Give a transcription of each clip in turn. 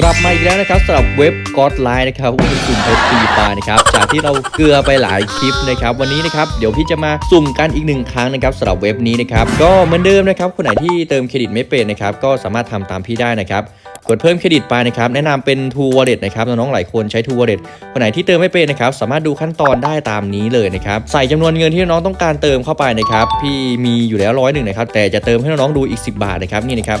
กลับมาอีกแล้วนะครับสำหรับเว็บก็อดไลน์นะครับวิวสุ่มเพชรฟรีไฟนะครับจากที่เราเกลือไปหลายคลิปนะครับวันนี้นะครับเดี๋ยวพี่จะมาสุ่มกันอีกหนึ่งครั้งนะครับสำหรับเว็บนี้นะครับก็เหมือนเดิมนะครับคนไหนที่เติมเครดิตไม่เป็นนะครับก็สามารถทำตามพี่ได้นะครับกดเพิ่มเครดิตไปนะครับแนะนำเป็น True Wallet นะครับน้องๆหลายคนใช้ True Wallet คนไหนที่เติมไม่เป็นนะครับสามารถดูขั้นตอนได้ตามนี้เลยนะครับใส่จำนวนเงินที่น้องต้องการเติมเข้าไปนะครับพี่มีอยู่แล้วร้อยหนึ่งนะครับแต่จะเติมให้น้องๆดูอีก 10 บาทนะครับนี่นะครับ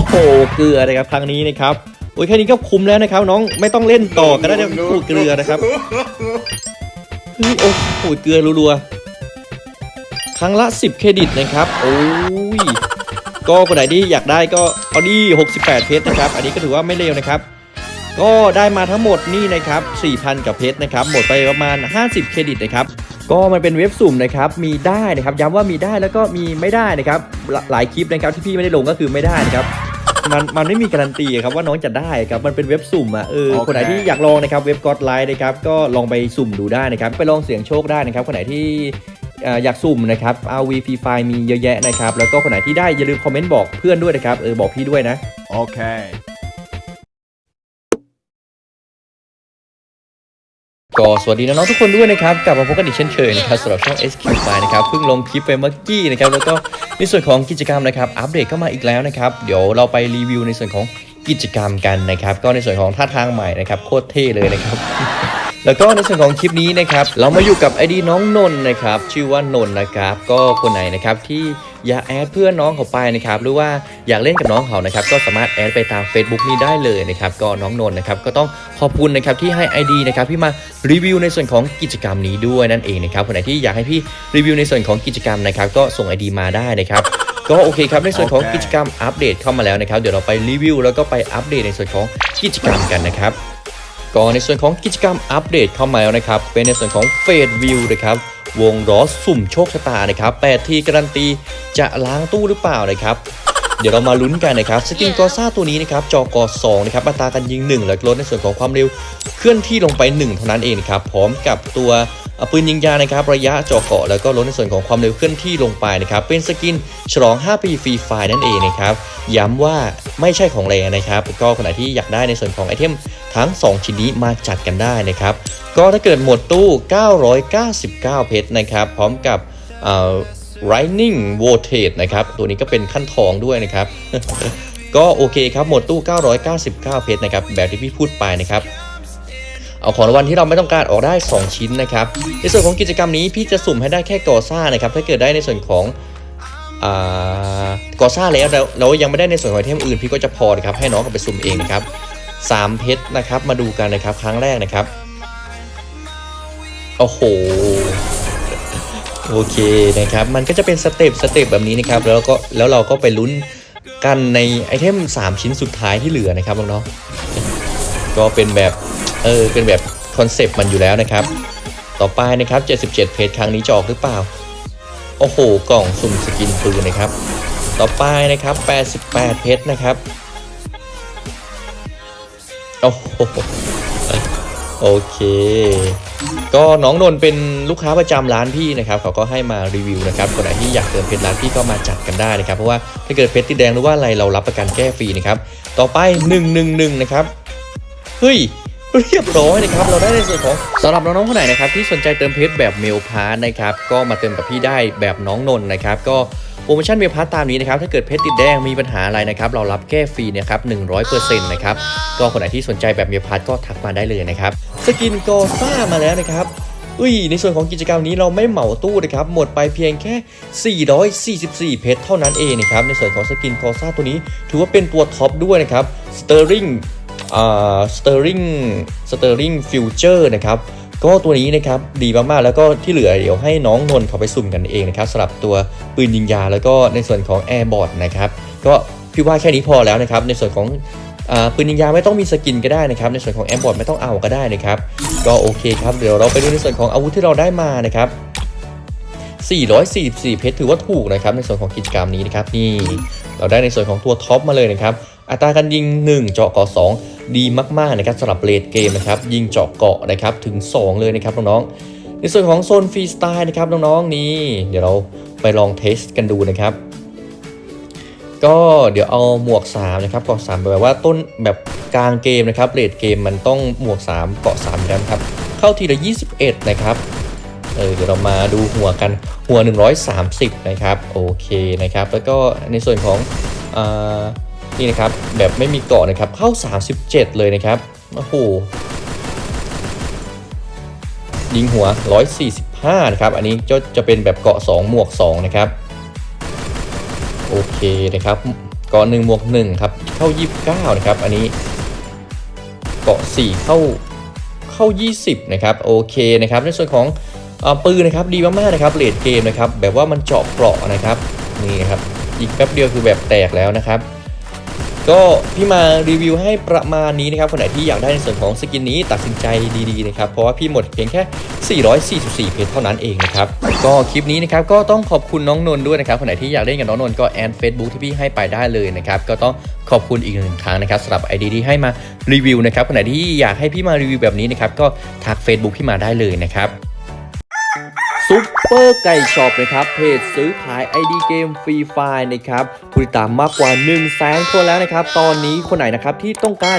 อ้โหเกลือนะครับครั้งนี้นะครับโอ้ยแค่นี้ก็คุ้มแล้วนะครับ น้องไม่ต้องเล่นต่อก็ได้นะพูดเกลือนะครับเฮ้ยโอ้โหเกลือรัวๆครั้งละ 10 เครดิตนะครับ โอ้ยก็คนไหนที่อยากได้ก็เอาดี68 เพชรนะครับ อันนี้ก็ถือว่าไม่เลวนะครับ ก็ได้มาทั้งหมดนี่นะครับ 4,000 กับเพชรนะครับ หมดไปประมาณ 50 เครดิตนะครับก็มันเป็นเว็บสุ่มนะครับ มีได้นะครับ ย้ำว่ามีได้แล้วก็มีไม่ได้นะครับหลหลายคลิปนะครับที่พี่ไม่ได้ลงก็คือไม่ได้นะครับ มันมันไม่มีการันตีครับว่าน้องจะได้ครับมันเป็นเว็บสุ่มอะเออโอเค คนไหนที่อยากลองนะครับเว็บก็อดไลน์นะครับก็ลองไปสุ่มดูได้นะครับไปลองเสี่ยงโชคได้นะครับคนไหนที่เอ่ออยากสุ่มนะครับ RV Free Fire มีเยอะแยะนะครับแล้วก็คนไหนที่ได้อย่าลืมคอมเมนต์บอกเพื่อนด้วยนะครับเออบอกพี่ด้วยนะ Okay. ก็สวัสดีน้องๆทุกคนด้วยนะครับกลับมาพบกันอีกเช่นเคยนะครับสำหรับช่อง SQ f i นะครับเพิ่งลงคลิปไปเมื่อกี้นะครับแล้วก็ในส่วนของกิจกรรมนะครับอัปเดตเข้ามาอีกแล้วนะครับเดี๋ยวเราไปรีวิวในส่วนของกิจกรรมกันนะครับก็ในส่วนของท่าทางใหม่นะครับโคตรเท่เลยนะครับ แล้วก็ในส่วนของคลิปนี้นะครับเรามาอยู่กับไอดีน้องนนท์นะครับชื่อว่านนท์นะครับก็คนไหนนะครับที่อยากแอดเพื่อนน้องเขาไปนะครับหรือว่าอยากเล่นกับน้องเขานะครับก็สามารถแอดไปตาม Facebook นี้ได้เลยนะครับก็น้องนนท์นะครับก็ต้องขอบคุณนะครับที่ให้ ID นะครับที่มารีวิวในส่วนของกิจกรรมนี้ด้วยนั่นเองนะครับคนไหนที่อยากให้พี่รีวิวในส่วนของกิจกรรมนะครับก็ส่ง ID มาได้นะครับก็โอเคครับในส่วนของโอเคกิจกรรมอัปเดตเข้ามาแล้วนะครับเดี๋ยวเราไปรีวิวแล้วก็ไปอัปเดตในส่วนของกิจกรรมกันนะครับ ก็ในส่วนของกิจกรรมอัปเดตเข้ามาแล้วนะครับ เป็นในส่วนของเฟดวิวนะครับวงล้อสุ่มโชคชะตานะครับ8ทีการันตีจะล้างตู้หรือเปล่านะครับ เดี๋ยวเรามาลุ้นกันนะครับสกินกอซ่าตัวนี้นะครับจอกอ2นะครับอัตราการยิง 1 และลดในส่วนของความเร็วเคลื่อนที่ลงไป 1 เท่านั้นเองนะครับพร้อมกับตัว ปืนยิงยานะครับระยะเจอเกาะแล้วก็ลดในส่วนของความเร็วเคลื่อนที่ลงไปนะครับเป็นสกินฉลอง 5 ปีฟรีไฟล์นั่นเองนะครับย้ำว่าไม่ใช่ของแรงนะครับก็คนไหนที่อยากได้ในส่วนของไอเทมทั้ง 2 ชิ้นนี้มาจัดกันได้นะครับก็ถ้าเกิดหมดตู้ 999 เพชรนะครับพร้อมกับเอ่อ Lightning Voltage นะครับตัวนี้ก็เป็นขั้นทองด้วยนะครับ ก็โอเคครับ หมดตู้ 999 เพชรนะครับ แบบที่พี่พูดไปนะครับ เอาของรางวัลที่เราไม่ต้องการออกได้ 2 ชิ้นนะครับ ในส่วนของกิจกรรมนี้พี่จะสุ่มให้ได้แค่กอซ่านะครับถ้าเกิดได้ในส่วนของอกอซ่าแล้วเรายังไม่ได้ในส่วนของไอเทมอื่นพี่ก็จะพอนะครับให้น้องกับไปสุ่มเองนะครับ3เพชรนะครับมาดูกันนะครับครั้งแรกนะครับโอ้โหโอเคนะครับมันก็จะเป็นสเต็ปสเต็ปแบบนี้นะครับแล้วก็แล้วเราก็ไปลุ้นกันในไอเทม 3 ชิ้นสุดท้ายที่เหลือนะครับน้องๆก็เป็นแบบ เออเป็นแบบคอนเซปต์มันอยู่แล้วนะครับ ต่อไปนะครับ 77 เพจครั้งนี้จะออกหรือเปล่า โอ้โห กล่องสุ่มสกินปืนนะครับ ต่อไปนะครับ 88 เพชรนะครับ โอ้โหโอเค ก็น้องนนเป็นลูกค้าประจำร้านพี่นะครับ เขาก็ให้มารีวิวนะครับ คนไหนที่อยากเติมเพชรร้านพี่ก็มาจัดกันได้นะครับ เพราะว่าถ้าเกิดเพชรติดแดงหรือว่าอะไรเรารับประกันแก้ฟรีนะครับ ต่อไป 111 นะครับ เฮ้ย เรียบร้อยนะครับเราได้ในส่วนของสำหรับน้องๆคนไหนนะครับที่สนใจเติมเพชรแบบเมลพาร์นะครับก็มาเติมกับพี่ได้แบบน้องนนนะครับก็โปรโมชั่นเมลพาร์ตามนี้นะครับถ้าเกิดเพชรติดแดงมีปัญหาอะไรนะครับเรารับแก้ฟรีนะครับ100%นะครับก็คนไหนที่สนใจแบบเมลพาร์ก็ทักมาได้เลยนะครับสกินกอซ่ามาแล้วนะครับอุ้ยในส่วนของกิจกรรมนี้เราไม่เหมาตู้นะครับหมดไปเพียงแค่ 444 เพชรเท่านั้นเองนะครับในส่วนของสกินคอซ่าตัวนี้ ถือว่าเป็นตัวท็อปด้วยนะครับสเตอริง สเตอริงสเตอริงฟิวเจอร์นะครับก็ตัวนี้นะครับดีมากๆแล้วก็ที่เหลือเดี๋ยวให้น้องนนท์เขาไปสุ่มกันเองนะครับสำหรับตัวปืนยิงยาแล้วก็ในส่วนของแอร์บอทนะครับก็พี่ว่าแค่นี้พอแล้วนะครับในส่วนของอปืนยิงยาไม่ต้องมีสกินก็ได้นะครับในส่วนของแอมบอร์ดไม่ต้องเอาก็ได้นะครับก็โอเคครับเดี๋ยวเราไปดูในส่วนของอาวุธที่เราได้มานะครับ444 เพชรถือว่าถูกนะครับในส่วนของกิจกรรมนี้นะครับนี่เราได้ในส่วนของตัวท็อปมาเลยนะครับ อัตราการยิง 1 เจาะเกาะ2ดีมากๆนะครับสำหรับเลดเกมนะครับยิงเจาะเกาะนะครับถึง 2 เลยนะครับน้องๆในส่วนของโซนฟรีสไตล์นะครับน้องๆนี่เดี๋ยวเราไปลองเทสกันดูนะครับก็เดี๋ยวเอาหมวก3นะครับเกาะ3แปลว่าต้นแบบกลางเกมนะครับเลดเกมมันต้องหมวก 3 เกาะ3อยู่แล้วนะครับเข้าทีละ 21 นะครับเออเดี๋ยวเรามาดูหัวกันหัว 130 นะครับโอเคนะครับแล้วก็ในส่วนของอ่า นี่นะครับแบบไม่มีเกาะนะครับเข้า 37 เลยนะครับโอ้โหยิงหัว 145 นะครับ อันนี้จะจะเป็นแบบเกาะ 2 หมวก 2 นะครับ โอเคนะครับ เกาะหนึ่งหมวกหนึ่งครับ เข้า 29 นะครับ อันนี้ เกาะ 4 เข้า เข้า 20 นะครับ โอเคนะครับ ในส่วนของอปืนนะครับ ดีมากๆนะครับเลดเกมนะครับ แบบว่ามันเจาะเปราะนะครับ นี่นะครับ อีกแป๊บเดียวคือแบบแตกแล้วนะครับ ก็พี่มารีวิวให้ประมาณนี้นะครับคนไหนที่อยากได้ในส่วนของสกินนี้ตัดสินใจดีๆนะครับเพราะว่าพี่หมดเพียงแค่ 444 เพชรเท่านั้นเองนะครับก็คลิปนี้นะครับก็ต้องขอบคุณน้องนนท์ด้วยนะครับคนไหนที่อยากเล่นกับน้องนนท์ก็แอดเฟซบุ๊กที่พี่ให้ไปได้เลยนะครับก็ต้องขอบคุณอีกหนึ่งครั้งนะครับสำหรับไอเดียที่ให้มารีวิวนะครับคนไหนที่อยากให้พี่มารีวิวแบบนี้นะครับก็ทัก Facebook พี่มาได้เลยนะครับ ซุปเปอร์ไก่ช็อปนะครับเพจซื้อขาย ID เกมฟรีไฟล์นะครับผู้ติดตามมากกว่า1 0 0 0 0แสนคนแล้วนะครับ ตอนนี้คนไหนนะครับที่ต้องการ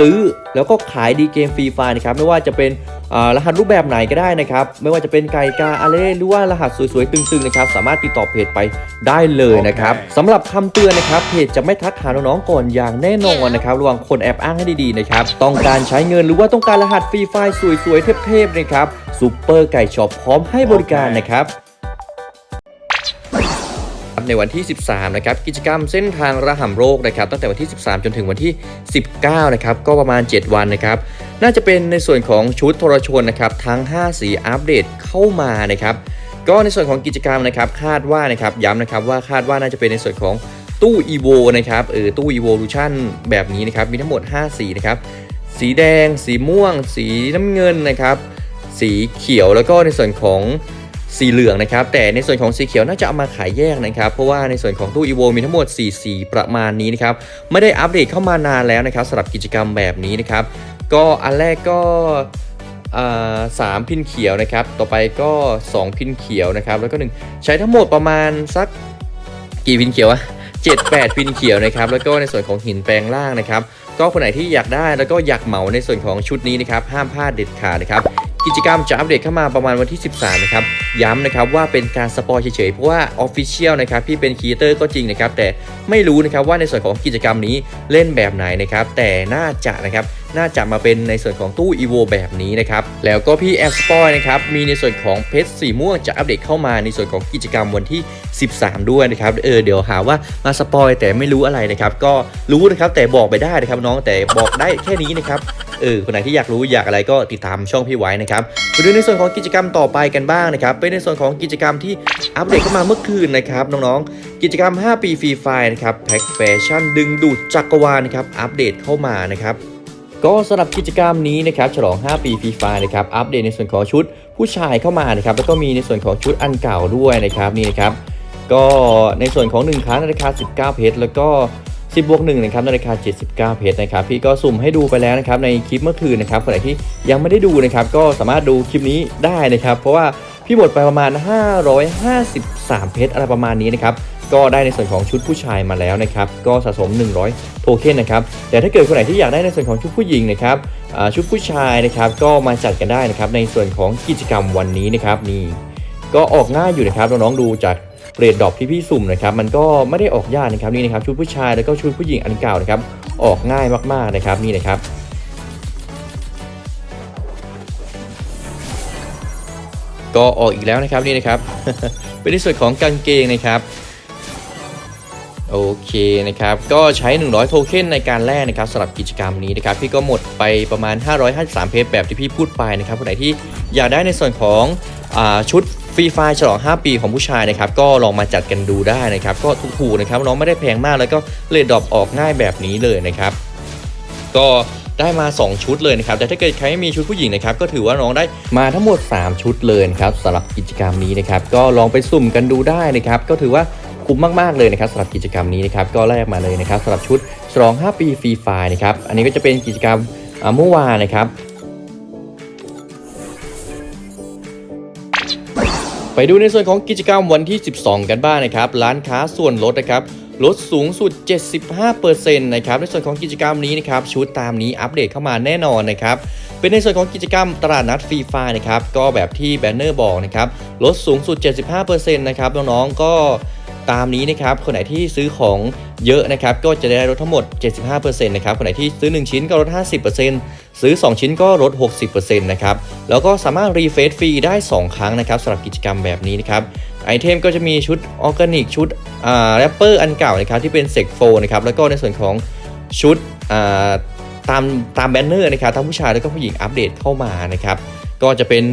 ซื้อ แล้วก็ขายดีเกมฟรีไฟล์นะครับไม่ว่าจะเป็นอ่ารหัสรูปแบบไหนก็ได้นะครับ ไม่ว่าจะเป็นไก่กาอาเล่หรือว่ารหัสสวยๆตึงๆนะครับสามารถติดต่อเพจไปได้เลยนะครับสำหรับคำเตือนนะครับเพจจะไม่ทักหาน้องๆก่อนอย่างแน่นอนนะครับระวังคนแอบอ้างให้ดีๆนะครับต้องการใช้เงินหรือว่าต้องการรหัสฟรีไฟล์สวยๆเทพๆนะครับซุปเปอร์ไก่ช็อปพร้อมให้บริการนะครับ ในวันที่ 13นะครับกิจกรรมเส้นทางระห่ำโรคนะครับตั้งแต่วันที่ 13 จนถึงวันที่ 19นะครับก็ประมาณ 7 วันนะครับน่าจะเป็นในส่วนของชุดโทรชนนะครับทั้ง 5 สีอัปเดตเข้ามานะครับก็ในส่วนของกิจกรรมนะครับคาดว่านะครับย้ำนะครับว่าคาดว่าน่าจะเป็นในส่วนของตู้ EVO นะครับเออตู้ Evolution แบบนี้นะครับมีทั้งหมด 5 สีนะครับสีแดง สีม่วง สีน้ำเงินนะครับสีเขียวแล้วก็ในส่วนของ สีเหลืองนะครับ แต่ในส่วนของสีเขียวน่าจะเอามาขายแยกนะครับ เพราะว่าในส่วนของตู้ EVO มีทั้งหมด 4 สีประมาณนี้นะครับ ไม่ได้อัปเดตเข้ามานานแล้วนะครับสำหรับกิจกรรมแบบนี้นะครับ ก็อันแรกก็สามพินเขียวนะครับ ต่อไปก็ 2 พินเขียวนะครับ แล้วก็หนึ่งใช้ทั้งหมดประมาณสักกี่พินเขียวอะ7 8พินเขียวนะครับ แล้วก็ในส่วนของหินแปลงล่างนะครับ ก็คนไหนที่อยากได้แล้วก็อยากเหมาในส่วนของชุดนี้นะครับ ห้ามพลาดเด็ดขาดนะครับ กิจกรรมจะอัปเดตเข้ามาประมาณวันที่ 13 นะครับ ย้ำนะครับว่าเป็นการสปอยเฉยๆ เพราะว่า Official นะครับพี่เป็นครีเอเตอร์ก็จริงนะครับ แต่ไม่รู้นะครับว่าในส่วนของกิจกรรมนี้เล่นแบบไหนนะครับ แต่น่าจะนะครับ น่าจะมาเป็นในส่วนของตู้ EVO แบบนี้นะครับ แล้วก็พี่แอบสปอยนะครับ มีในส่วนของเพชรสีม่วงจะอัปเดตเข้ามาในส่วนของกิจกรรมวันที่ 13 ด้วยนะครับ เออเดี๋ยวหาว่ามาสปอยแต่ไม่รู้อะไรนะครับ ก็รู้นะครับแต่บอกไปได้นะครับน้องแต่บอกได้แค่นี้นะครับเออคนไหนที่อยากรู้อยากอะไรก็ติดตามช่องพี่ไว้นะครับไปดูในส่วนของกิจกรรมต่อไปกันบ้างนะครับ เป็นในส่วนของกิจกรรมที่อัปเดตเข้ามาเมื่อคืนนะครับน้องๆ กิจกรรม 5 ปีฟรีไฟนะครับแพ็คแฟชั่นดึงดูดจักรวาลนะครับอัปเดตเข้ามานะครับ ก็สำหรับกิจกรรมนี้นะครับฉลอง 5 ปีฟรีไฟนะครับอัปเดตในส่วนของชุดผู้ชายเข้ามานะครับแล้วก็มีในส่วนของชุดอันเก่าด้วยนะครับนี่นะครับก็ในส่วนของ 1 ครั้งในราคา 19 เพชรแล้วก็ 10บวก1นะครับในราคา 79 เพชรนะครับพี่ก็สุ่มให้ดูไปแล้วนะครับในคลิปเมื่อคืนนะครับคนไหนที่ยังไม่ได้ดูนะครับก็สามารถดูคลิปนี้ได้นะครับ เพราะว่าพี่หมดไปประมาณ 553 เพชรอะไรประมาณนี้นะครับ ก็ได้ในส่วนของชุดผู้ชายมาแล้วนะครับ ก็สะสม 100 โทเค็นนะครับ แต่ถ้าเกิดคนไหนที่อยากได้ในส่วนของชุดผู้หญิงนะครับชุดผู้ชายนะครับ ก็มาจัดกันได้นะครับ ในส่วนของกิจกรรมวันนี้นะครับนี่ก็ออกง่ายอยู่นะครับน้องๆดูจากเรดดอกที่พี่สุ่มนะครับ มันก็ไม่ได้ออกยากนะครับนี่นะครับชุดผู้ชายแล้วก็ชุดผู้หญิงอันเก่านะครับ ออกง่ายมากๆนะครับนี่นะครับก็ออกอีกแล้วนะครับนี่นะครับ เป็นในส่วนของกางเกงนะครับ โอเคนะครับ ก็ใช้ 100 โทเค็นในการแลกนะครับสำหรับกิจกรรมนี้นะครับ พี่ก็หมดไปประมาณ 553 เพจแบบที่พี่พูดไปนะครับคนไหนที่อยากได้ในส่วนของอชุดฟรีไฟฉลอง 5 ปีของผู้ชายนะครับ ก็ลองมาจัดกันดูได้นะครับ ก็ถูกๆนะครับน้องไม่ได้แพงมากแล้วก็เลดดรอปออกง่ายแบบนี้เลยนะครับ ก็ได้มา 2 ชุดเลยนะครับ แต่ถ้าเกิดใครไม่มีชุดผู้หญิงนะครับ ก็ถือว่าน้องได้มาทั้งหมด 3 ชุดเลยนะครับสำหรับกิจกรรมนี้นะครับ ก็ลองไปสุ่มกันดูได้นะครับ ก็ถือว่า คุ้มมากๆเลยนะครับสำหรับกิจกรรมนี้นะครับก็แลกมาเลยนะครับสำหรับชุดฉลอง 5 ปีฟรีไฟล์นะครับอันนี้ก็จะเป็นกิจกรรมเมื่อวานนะครับไปดูในส่วนของกิจกรรมวันที่ 12 กันบ้างนะครับ ร้านค้าส่วนลดนะครับ ลดสูงสุด 75%นะครับ ในส่วนของกิจกรรมนี้นะครับ ชุดตามนี้อัปเดตเข้ามาแน่นอนนะครับ เป็นในส่วนของกิจกรรมตลาดนัดฟรีไฟนะครับ ก็แบบที่แบนเนอร์บอกนะครับ ลดสูงสุด 75%นะครับ น้องๆ ก็ ตามนี้นะครับคนไหนที่ซื้อของเยอะนะครับก็จะได้ลดทั้งหมด 75%นะครับคนไหนที่ซื้อ 1 ชิ้นก็ลด 50%ซื้อ 2 ชิ้นก็ลด 60%นะครับแล้วก็สามารถรีเฟซฟรีได้ 2 ครั้งนะครับสำหรับกิจกรรมแบบนี้นะครับไอเทมก็จะมีชุดออร์แกนิกชุดอ่าแรปเปอร์อันเก่านะครับที่เป็นเซกโฟนะครับแล้วก็ในส่วนของชุดอ่าตามตามแบนเนอร์นะครับทั้งผู้ชายแล้วก็ผู้หญิงอัปเดตเข้ามานะครับก็จะเป็น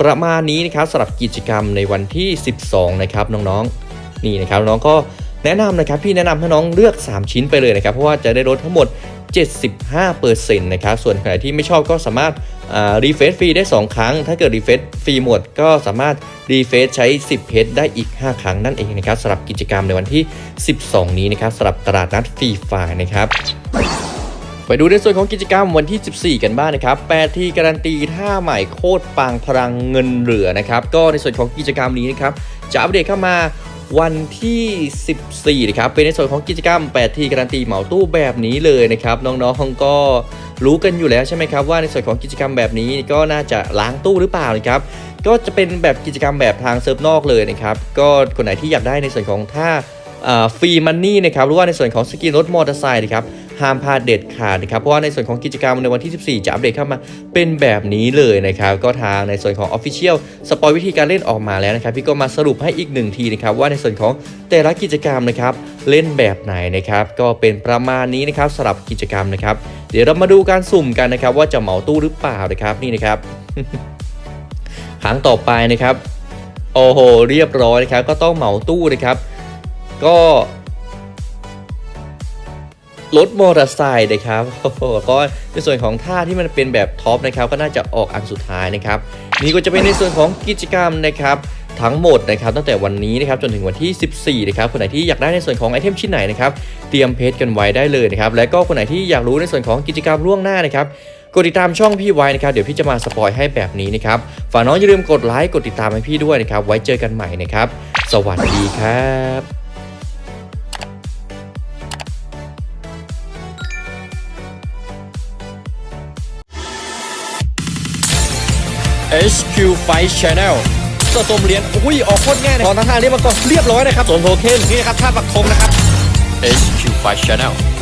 ประมาณนี้นะครับสำหรับกิจกรรมในวันที่ 12 นะครับน้องๆ นี่นะครับน้องก็แนะนำนะครับพี่แนะนำให้น้องเลือก 3 ชิ้นไปเลยนะครับ เพราะว่าจะได้ลดทั้งหมด 75%นะครับส่วนใครที่ไม่ชอบก็สามารถรีเฟซฟรีได้ 2 ครั้ง ถ้าเกิดรีเฟซฟรีหมดก็สามารถรีเฟซใช้ 10 เพชรได้อีก 5 ครั้งนั่นเองนะครับสำหรับกิจกรรมในวันที่ 12 นี้นะครับสำหรับตลาดนัดฟรีไฟล์นะครับไปดูในส่วนของกิจกรรมวันที่ 14 กันบ้างนะครับ 8 ที่การันตีท่าใหม่โคตรปังพลังเงินเหลือนะครับ ก็ในส่วนของกิจกรรมนี้นะครับ จะอัปเดตเข้ามา วันที่ 14นะครับเป็นในส่วนของกิจกรรม 8 ที่การันตีเหมาตู้แบบนี้เลยนะครับน้องๆก็รู้กันอยู่แล้วใช่ไหมครับว่าในส่วนของกิจกรรมแบบนี้ก็น่าจะล้างตู้หรือเปล่านะครับก็จะเป็นแบบกิจกรรมแบบทางเซิร์ฟนอกเลยนะครับก็คนไหนที่อยากได้ในส่วนของท่าฟรีมันนี่นะครับหรือว่าในส่วนของสกินรถมอเตอร์ไซค์นะครับ ห้ามพลาดเด็ดขาดนะครับเพราะว่าในส่วนของกิจกรรมในวันที่ 14 จะอัปเดตเข้ามาเป็นแบบนี้เลยนะครับก็ทางในส่วนของ Official สปอยวิธีการเล่นออกมาแล้วนะครับพี่ก็มาสรุปให้อีกหนึ่งทีนะครับว่าในส่วนของแต่ละกิจกรรมนะครับเล่นแบบไหนนะครับก็เป็นประมาณนี้นะครับสำหรับกิจกรรมนะครับเดี๋ยวเรามาดูการสุ่มกันนะครับว่าจะเหมาตู้หรือเปล่านะครับนี่นะครับครั้งต่อไปนะครับโอ้โหเรียบร้อยนะครับก็ต้องเหมาตู้นะครับก็ รถมอเตอร์ไซค์นะครับก็ในส่วนของท่าที่มันเป็นแบบท็อปนะครับก็น่าจะออกอันสุดท้ายนะครับนี่ก็จะเป็นในส่วนของกิจกรรมนะครับทั้งหมดนะครับตั้งแต่วันนี้นะครับจนถึงวันที่ 14นะครับคนไหนที่อยากได้ในส่วนของไอเทมชิ้นไหนนะครับเตรียมเพจกันไว้ได้เลยนะครับและก็คนไหนที่อยากรู้ในส่วนของกิจกรรมล่วงหน้านะครับกดติดตามช่องพี่ไว้นะครับเดี๋ยวพี่จะมาสปอยให้แบบนี้นะครับฝากน้องอย่าลืมกดไลค์กดติดตามให้พี่ด้วยนะครับไว้เจอกันใหม่นะครับ สวัสดีครับ HQ Fight Channel สะสมเหรียญอุ้ยออกโคตรง่ายเลยตอนทางทางนี้มันก็เรียบร้อยนะครับสวมโทเค็นนี่นะครับท่าปักธงนะครับ HQ Fight Channel